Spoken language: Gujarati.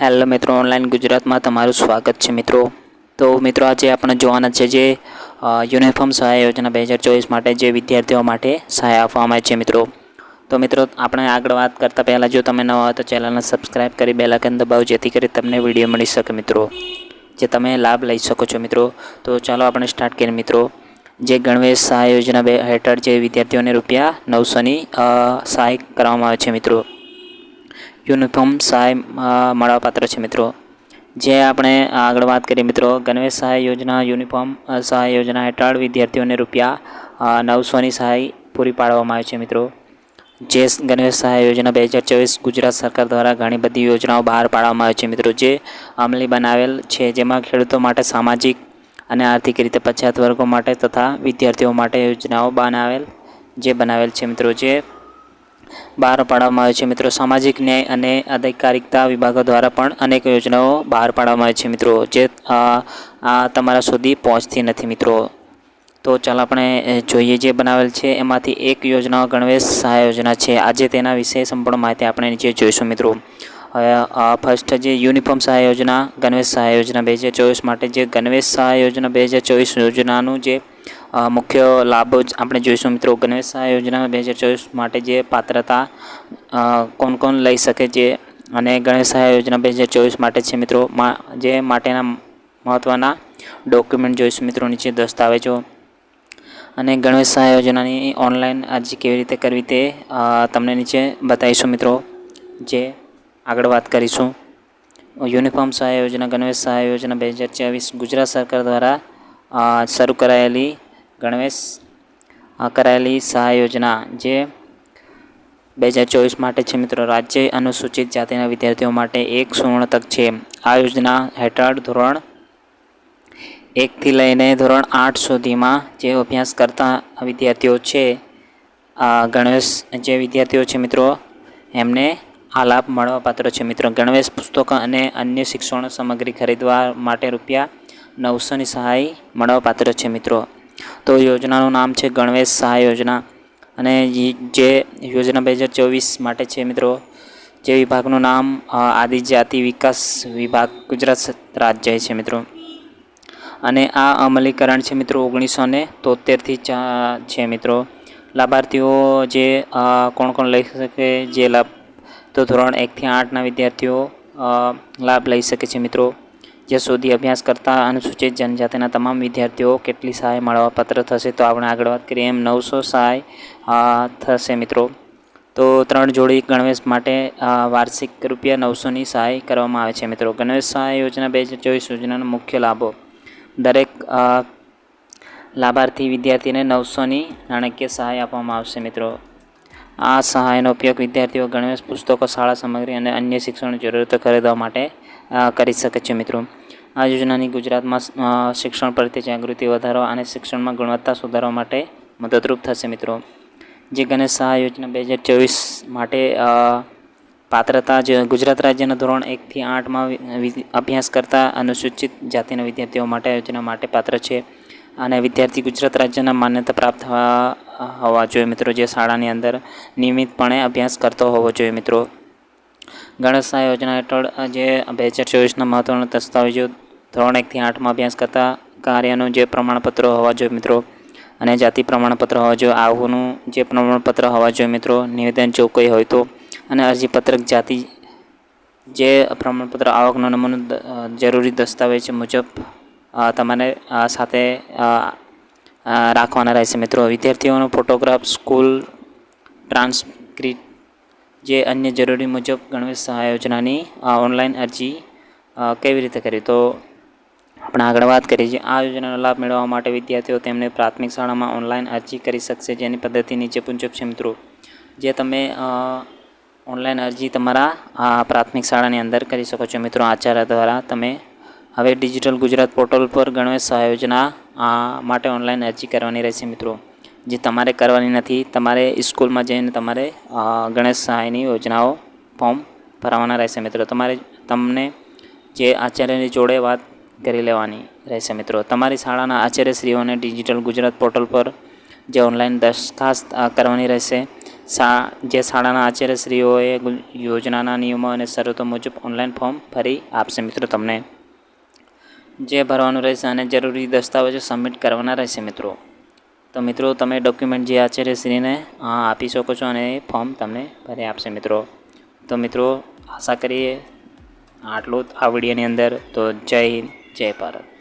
હેલો મિત્રો, ઓનલાઈન ગુજરાતમાં તમારું સ્વાગત છે મિત્રો. તો મિત્રો, આજે આપણે જોવાના છે જે યુનિફોર્મ સહાય યોજના બે હજાર ચોવીસ માટે જે વિદ્યાર્થીઓ માટે સહાય આપવામાં આવે છે મિત્રો. તો મિત્રો, આપણે આગળ વાત કરતાં પહેલાં જો તમે નવા હોય તો ચેનલને સબસ્ક્રાઈબ કરી બેલાકન દબાવો, જેથી કરી તમને વીડિયો મળી શકે મિત્રો. જે તમે લાભ લઈ શકો છો મિત્રો. તો ચાલો આપણે સ્ટાર્ટ કરીએ મિત્રો. જે ગણવેશ સહાય યોજના બે હેઠળ જે વિદ્યાર્થીઓને રૂપિયા નવસોની સહાય કરવામાં આવે છે મિત્રો. યુનિફોર્મ સહાય મળવાપાત્ર છે મિત્રો. જે આપણે આગળ વાત કરીએ મિત્રો, ગણવેશ સહાય યોજના યુનિફોર્મ સહાય યોજના હેઠળ વિદ્યાર્થીઓને રૂપિયા નવસોની સહાય પૂરી પાડવામાં આવે છે મિત્રો. જે ગણવેશ સહાય યોજના બે હજાર ચોવીસ ગુજરાત સરકાર દ્વારા ઘણી બધી યોજનાઓ બહાર પાડવામાં આવે છે મિત્રો. જે અમલી બનાવેલ છે, જેમાં ખેડૂતો માટે સામાજિક અને આર્થિક રીતે પછાત વર્ગો માટે તથા વિદ્યાર્થીઓ માટે યોજનાઓ બનાવેલ, જે બનાવેલ છે મિત્રો. જે બહાર પાડવામાં આવે છે મિત્રો. સામાજિક ન્યાય અને અધિકારિકતા વિભાગો દ્વારા પણ અનેક યોજનાઓ બહાર પાડવામાં આવે છે મિત્રો, જે આ તમારા સુધી પહોંચતી નથી મિત્રો. તો ચાલો આપણે જોઈએ જે બનાવેલ છે. એમાંથી એક યોજના ગણવેશ સહાય યોજના છે. આજે તેના વિશે સંપૂર્ણ માહિતી આપણે નીચે જોઈશું મિત્રો. ફર્સ્ટ જે યુનિફોર્મ સહાય યોજના, ગણવેશ સહાય યોજના બે હજાર ચોવીસ માટે જે ગણવેશ સહાય યોજના બે હજાર ચોવીસ યોજનાનું જે મુખ્ય લાભો જ આપણે જોઈશું મિત્રો સહાય યોજના બે હજાર ચોવીસ માટે જે પાત્રતા કોણ કોણ લઈ શકે છે અને ગણેશ સહાય યોજના બે હજાર ચોવીસ માટે છે મિત્રો જે માટેના મહત્ત્વના ડોક્યુમેન્ટ જોઈશું મિત્રો નીચે દસ્તાવેજો. અને ગણેશ સહાય યોજનાની ઓનલાઈન અરજી કેવી રીતે કરવી તે તમને નીચે બતાવીશું મિત્રો. જે આગળ વાત કરીશું. યુનિફોર્મ સહાય યોજના ગણેશ સહાય યોજના બે હજાર ચોવીસ ગુજરાત સરકાર દ્વારા શરૂ કરાયેલી ગણવેશ કરાયેલી સહાય યોજના જે બે હજાર ચોવીસ માટે છે મિત્રો. રાજ્ય અનુસૂચિત જાતિના વિદ્યાર્થીઓ માટે એક સુવર્ણ તક છે. આ યોજના હેઠળ ધોરણ એકથી લઈને ધોરણ આઠ સુધીમાં જે અભ્યાસ કરતા વિદ્યાર્થીઓ છે, આ ગણવેશ જે વિદ્યાર્થીઓ છે મિત્રો, એમને આ લાભ મળવાપાત્ર છે મિત્રો. ગણવેશ પુસ્તકો અને અન્ય શિક્ષણ સામગ્રી ખરીદવા માટે રૂપિયા નવસોની સહાય મળવાપાત્ર છે મિત્રો. તો યોજનાનું નામ છે ગણવેશ સહાય યોજના. અને જે યોજના બે હજાર ચોવીસ માટે છે મિત્રો, જે વિભાગનું નામ આદિજાતિ વિકાસ વિભાગ ગુજરાત રાજ્ય છે મિત્રો. અને આ અમલીકરણ છે મિત્રો ઓગણીસો ને તોતેરથી છે મિત્રો. લાભાર્થીઓ જે કોણ કોણ લઈ શકે, જે લાભ, તો ધોરણ એકથી આઠના વિદ્યાર્થીઓ લાભ લઈ શકે છે મિત્રો. જે સુધી અભ્યાસ કરતા અનુસૂચિત જનજાતિના તમામ વિદ્યાર્થીઓ કેટલી સહાય મળવાપાત્ર થશે તો આપણે આગળ વાત કરીએ એમ નવસો સહાય થશે મિત્રો. તો ત્રણ જોડી ગણવેશ માટે વાર્ષિક રૂપિયા નવસોની સહાય કરવામાં આવે છે મિત્રો. ગણવેશ સહાય યોજના બે હજાર ચોવીસ યોજનાના મુખ્ય લાભો. દરેક લાભાર્થી વિદ્યાર્થીને નવસોની નાણાકીય સહાય આપવામાં આવશે મિત્રો. આ સહાયનો ઉપયોગ વિદ્યાર્થીઓ ગણવેશ, પુસ્તકો, શાળા સામગ્રી અને અન્ય શિક્ષણ જરૂરતો ખરીદવા માટે કરી શકે છે મિત્રો. આ યોજનાની ગુજરાતમાં શિક્ષણ પ્રત્યે જાગૃતિ વધારવા અને શિક્ષણમાં ગુણવત્તા સુધારવા માટે મદદરૂપ થશે મિત્રો. જે ગણેશ સહાય યોજના બે હજાર ચોવીસ માટે પાત્રતા જે, ગુજરાત રાજ્યના ધોરણ એકથી આઠમાં અભ્યાસ કરતા અનુસૂચિત જાતિના વિદ્યાર્થીઓ માટે યોજના માટે પાત્ર છે. અને વિદ્યાર્થી ગુજરાત રાજ્યના માન્યતા પ્રાપ્ત હોવા જોઈએ મિત્રો. જે શાળાની અંદર નિયમિતપણે અભ્યાસ કરતો હોવો જોઈએ મિત્રો. ગણેશ યોજના હેઠળ જે બે હજાર ચોવીસના મહત્ત્વના દસ્તાવેજો ધોરણ એકથી આઠમાં અભ્યાસ કરતા કાર્યનું જે પ્રમાણપત્રો હોવા જોઈએ મિત્રો. અને જાતિ પ્રમાણપત્ર હોવા જોઈએ આવનું જે પ્રમાણપત્ર હોવા જોઈએ મિત્રો. નિવેદન જો કોઈ હોય તો. અને અરજીપત્રક જાતિ જે પ્રમાણપત્ર આવકનો નમૂનો જરૂરી દસ્તાવેજ મુજબ તમારે સાથે રાખવાના રહેશે મિત્રો. વિદ્યાર્થીઓનો ફોટોગ્રાફ સ્કૂલ ટ્રાન્સક્રિટ જે અન્ય જરૂરી મુજબ ગણવેશ સહાય યોજનાની ઓનલાઈન અરજી કેવી રીતે કરી તો આપણે આગળ વાત કરીએ છીએ આ યોજનાનો લાભ મેળવવા માટે વિદ્યાર્થીઓ તેમને પ્રાથમિક શાળામાં ઓનલાઈન અરજી કરી શકશે જેની પદ્ધતિ નીચે મુજબ છે મિત્રો. જે તમે ઓનલાઈન અરજી તમારા પ્રાથમિક શાળાની અંદર કરી શકો છો મિત્રો. આચાર્ય દ્વારા તમે હવે ડિજિટલ ગુજરાત પોર્ટલ પર ગણવેશ સહાય યોજના માટે ઓનલાઈન અરજી કરવાની રહેશે મિત્રો. જે તમારે કરવાની નથી, તમારે સ્કૂલમાં જઈને તમારે ગણેશ સહાયની યોજનાઓ ફોર્મ ભરવાના રહેશે મિત્રો. તમારે તમને જે આચાર્યની જોડે વાત કરી લેવાની રહેશે મિત્રો. તમારી શાળાના આચાર્યશ્રીઓને ડિજિટલ ગુજરાત પોર્ટલ પર જે ઓનલાઈન દરખાસ્ત કરવાની રહેશે. શા, જે શાળાના આચાર્યશ્રીઓએ યોજનાના નિયમો અને શરતો મુજબ ઓનલાઈન ફોર્મ ભરી આપશે મિત્રો તમને. જે ભરવાનું રહેશે અને જરૂરી દસ્તાવેજો સબમિટ કરવાના રહેશે મિત્રો. તો મિત્રો તમે ડોક્યુમેન્ટ જે છે અ, આપી શકો છો અને એ ફોર્મ તમને ભરી આપશે મિત્રો. તો મિત્રો આશા કરીએ આટલું જ આ વિડીયોની અંદર. તો જય હિન્દ જય ભારત.